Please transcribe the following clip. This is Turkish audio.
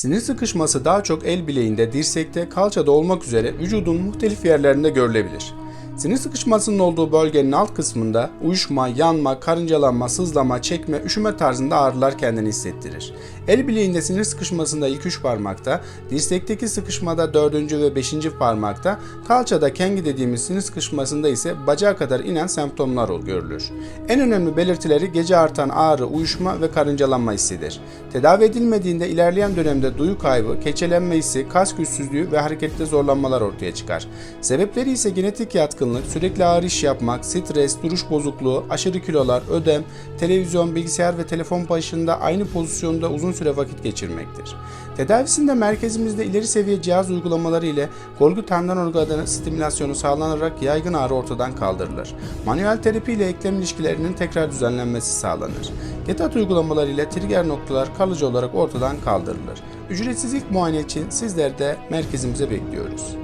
Sinir sıkışması daha çok el bileğinde, dirsekte, kalçada olmak üzere vücudun muhtelif yerlerinde görülebilir. Sinir sıkışmasının olduğu bölgenin alt kısmında uyuşma, yanma, karıncalanma, sızlama, çekme, üşüme tarzında ağrılar kendini hissettirir. El bileğinde sinir sıkışmasında ilk üç parmakta, dirsekteki sıkışmada dördüncü ve beşinci parmakta, kalçada kengi dediğimiz sinir sıkışmasında ise bacağa kadar inen semptomlar görülür. En önemli belirtileri gece artan ağrı, uyuşma ve karıncalanma hissidir. Tedavi edilmediğinde ilerleyen dönemde duyu kaybı, keçelenme hissi, kas güçsüzlüğü ve harekette zorlanmalar ortaya çıkar. Sebepleri ise genetik yatkınlık, sürekli ağır iş yapmak, stres, duruş bozukluğu, aşırı kilolar, ödem, televizyon, bilgisayar ve telefon başında aynı pozisyonda uzun süre vakit geçirmektir. Tedavisinde merkezimizde ileri seviye cihaz uygulamaları ile golgi tendon organı stimülasyonu sağlanarak yaygın ağrı ortadan kaldırılır. Manuel terapi ile eklem ilişkilerinin tekrar düzenlenmesi sağlanır. GETAT uygulamaları ile trigger noktalar kalıcı olarak ortadan kaldırılır. Ücretsiz ilk muayene için sizleri de merkezimize bekliyoruz.